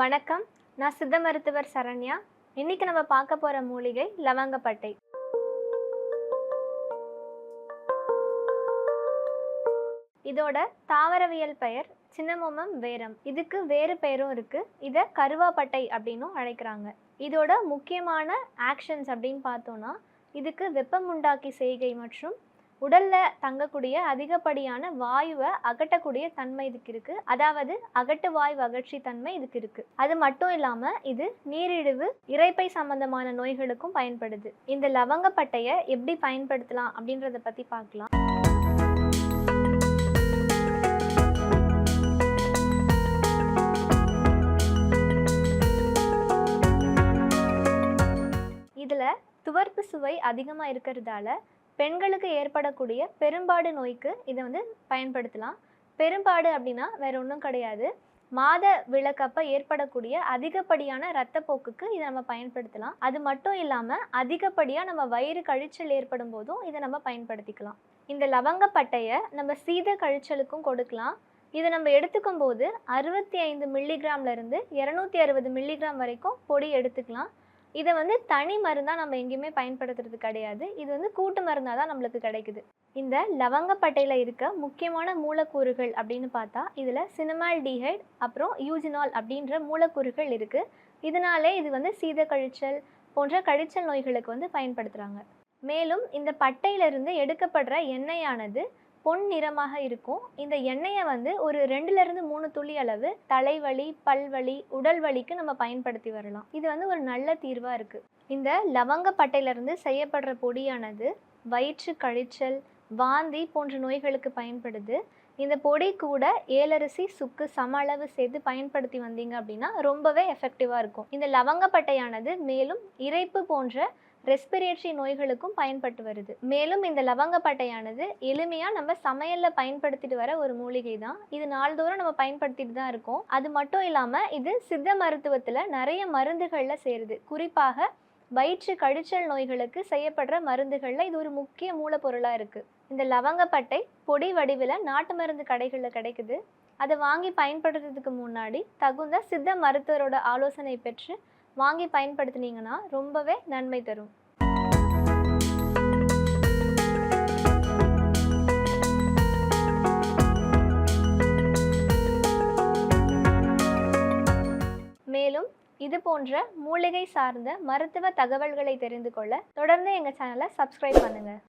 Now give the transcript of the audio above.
வணக்கம். நான் சித்த மருத்துவர் சரண்யா. இன்னைக்கு நம்ம பார்க்க போற மூலிகை லவங்கப்பட்டை. இதோட தாவரவியல் பெயர் சின்னமோமம் வேரம். இதுக்கு வேறு பெயரும் இருக்கு. இதை கருவாப்பட்டை அப்படின்னும் அழைக்கிறாங்க. இதோட முக்கியமான ஆக்ஷன்ஸ் அப்படின்னு பார்த்தோம்னா இதுக்கு வெப்பமுண்டாக்கி செய்கை மற்றும் உடலில் தங்கக்கூடிய அதிகப்படியான வாயுவை அகட்டக்கூடிய தன்மை இதுக்கு இருக்கு. அதாவது அகட்டு வாயு அகற்றி தன்மை இதுக்கு இருக்கு. அது மட்டும் இல்லாமல் இது நீரிழிவு இறைப்பை சம்பந்தமான நோய்களுக்கும் பயன்படுது. இந்த லவங்கப்பட்டையை எப்படி பயன்படுத்தலாம் அப்படின்றத பற்றி பார்க்கலாம் இதில் துவர்ப்பு சுவை அதிகமாக இருக்கிறதால பெண்களுக்கு ஏற்படக்கூடிய பெரும்பாடு நோய்க்கு இதை வந்து பயன்படுத்தலாம். பெரும்பாடு அப்படின்னா வேற ஒன்றும் கிடையாது. மாத விளக்கப்ப ஏற்படக்கூடிய அதிகப்படியான இரத்தப்போக்குக்கு இதை நம்ம பயன்படுத்தலாம். அது மட்டும் இல்லாமல் அதிகப்படியாக நம்ம வயிறு கழிச்சல் ஏற்படும் போதும் இதை நம்ம பயன்படுத்திக்கலாம். இந்த லவங்கப்பட்டையை நம்ம சீத கழிச்சலுக்கும் கொடுக்கலாம். இதை நம்ம எடுத்துக்கும் போது அறுபத்தி ஐந்து மில்லிகிராம்லேருந்து இரநூத்தி அறுபது மில்லிகிராம் வரைக்கும் பொடி எடுத்துக்கலாம். இதை வந்து தனி மருந்தாக நம்ம எங்கேயுமே பயன்படுத்துறது கிடையாது. இது வந்து கூட்டு மருந்தாக தான் நம்மளுக்கு கிடைக்குது. இந்த லவங்கப்பட்டையில் இருக்க முக்கியமான மூலக்கூறுகள் அப்படின்னு பார்த்தா இதில் சினிமால் டிஹைட் அப்புறம் யூஜினால் அப்படின்ற மூலக்கூறுகள் இருக்குது இதனாலே இது வந்து சீத கழிச்சல் போன்ற கழிச்சல் நோய்களுக்கு வந்து பயன்படுத்துகிறாங்க மேலும் இந்த பட்டையிலிருந்து எடுக்கப்படுற எண்ணெயானது பொன் நிறமாக இருக்கும். இந்த எண்ணெயை வந்து ஒரு ரெண்டுலேருந்து மூணு துளி அளவு தலைவலி பல்வலி உடல் வலிக்கு நம்ம பயன்படுத்தி வரலாம். இது வந்து ஒரு நல்ல தீர்வாக இருக்குது இந்த லவங்கப்பட்டையிலிருந்து செய்யப்படுற பொடியானது வயிற்று கழிச்சல் வாந்தி போன்ற நோய்களுக்கு பயன்படுது. இந்த பொடி கூட ஏலரிசி சுக்கு சம அளவு சேர்த்து பயன்படுத்தி வந்தீங்க அப்படின்னா ரொம்பவே எஃபெக்டிவாக இருக்கும். இந்த லவங்கப்பட்டையானது மேலும் இரைப்பு போன்ற ரெஸ்பிரேட்டரி நோய்களுக்கும் பயன்பட்டு வருது. மேலும் இந்த லவங்கப்பட்டையானது எளிமையாக நம்ம சமையலில் பயன்படுத்திட்டு வர ஒரு மூலிகை தான் இது நாள்தோறும் நம்ம பயன்படுத்திட்டு தான் இருக்கோம். அது மட்டும் இல்லாமல் இது சித்த மருத்துவத்தில் நிறைய மருந்துகளில் சேருது. குறிப்பாக வயிற்று கழிச்சல் நோய்களுக்கு செய்யப்படுற மருந்துகளில் இது ஒரு முக்கிய மூலப்பொருளாக இருக்குது இந்த லவங்கப்பட்டை பொடி வடிவில் நாட்டு மருந்து கடைகளில் கிடைக்குது. அதை வாங்கி பயன்படுத்துறதுக்கு முன்னாடி தகுந்த சித்த மருத்துவரோட ஆலோசனை பெற்று வாங்கி பயன்படுத்துனீங்கன்னா ரொம்பவே நன்மை தரும். இது போன்ற மூலிகை சார்ந்த மருத்துவ தகவல்களை தெரிந்து கொள்ள தொடர்ந்து எங்கள் சேனலை சப்ஸ்கிரைப் பண்ணுங்கள்